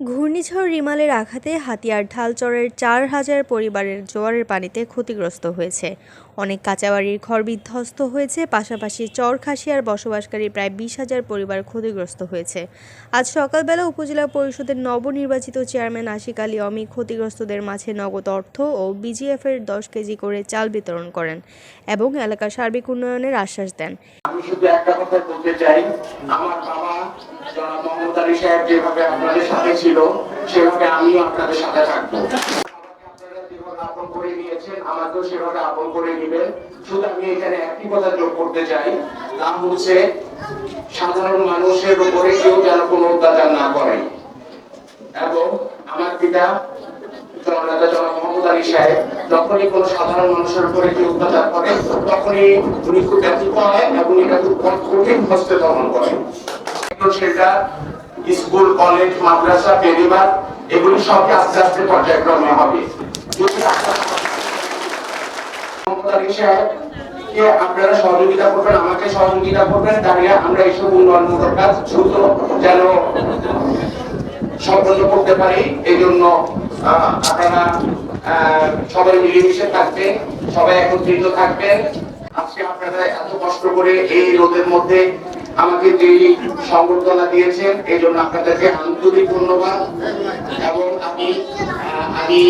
ঘূর্ণিঝড় রিমালের আঘাতে হাতিয়ার ঢালচরের চার হাজার পরিবারের জোয়ারের পানিতে ক্ষতিগ্রস্ত হয়েছে। অনেক কাঁচাবাড়ির ঘর বিধ্বস্ত হয়েছে, পাশাপাশি চরখাসিয়ার বসবাসকারী প্রায় বিশ হাজার পরিবার ক্ষতিগ্রস্ত হয়েছে। আজ সকালবেলা উপজেলা পরিষদের নবনির্বাচিত চেয়ারম্যান আশিক আলী অমি ক্ষতিগ্রস্তদের মাঝে নগদ অর্থ ও বিজিএফের দশ কেজি করে চাল বিতরণ করেন এবং এলাকার সার্বিক উন্নয়নের আশ্বাস দেন। আমি শুধু একটা কথা বলতে চাই, আমার বাবা জনাব সাহেব যেভাবে আপনাদের সাথে ছিল, সেভাবে আমিও আপনাদের সাথে থাকব। আপন করে নিয়েছেন আমাকেও সেভাবে আপন করে নেবেন। শুধু আমি এখানে একটি কথা যোগ করতে চাই তা হচ্ছে, সাধারণ মানুষের উপরে কেউ যেন কোনো অত্যাচার না করে। এবং আমার পিতা তখনই এবং এটা হস্তে সেটা কলেজ, মাদ্রাসা এগুলি সবই আস্তে আস্তে পর্যায়ক্রমে হবে। আপনারা সহযোগিতা করবেন, আমাকে সহযোগিতা করবেন তাহলে আমরা এইসব উন্নয়নমূলক কাজ দ্রুত যেন সম্পন্ন করতে পারি। এই জন্য আপনারা সবাই মিলেমিশে থাকবেন, সবাই একত্রিত থাকবেন। আজকে আপনারা এত কষ্ট করে এই রোদের মধ্যে আমাকে যে সংবর্ধনা দিয়েছেন, এই জন্য আপনাদেরকে আন্তরিক ধন্যবাদ। এবং আমি আমি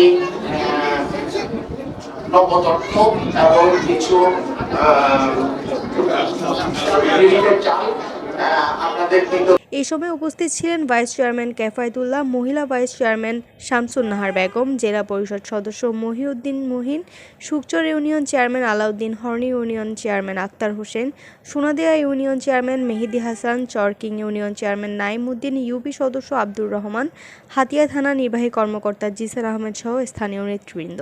এবং কিছু আপনাদের কিন্তু এই সময় উপস্থিত ছিলেন ভাইস চেয়ারম্যান কেফায়তুল্লাহ, মহিলা ভাইস চেয়ারম্যান শামসুন নাহার বেগম, জেলা পরিষদ সদস্য Mohiuddin Mohin, Sukchar union chairman Alauddin Horni, union chairman Akter Hossain, Sonadia union chairman Mehedi Hasan, Charking union chairman Naimuddin UP সদস্য আব্দুর রহমান, হাতিয়া থানা নির্বাহী কর্মকর্তা জিসান আহমেদ সহ স্থানীয় নেতৃবৃন্দ।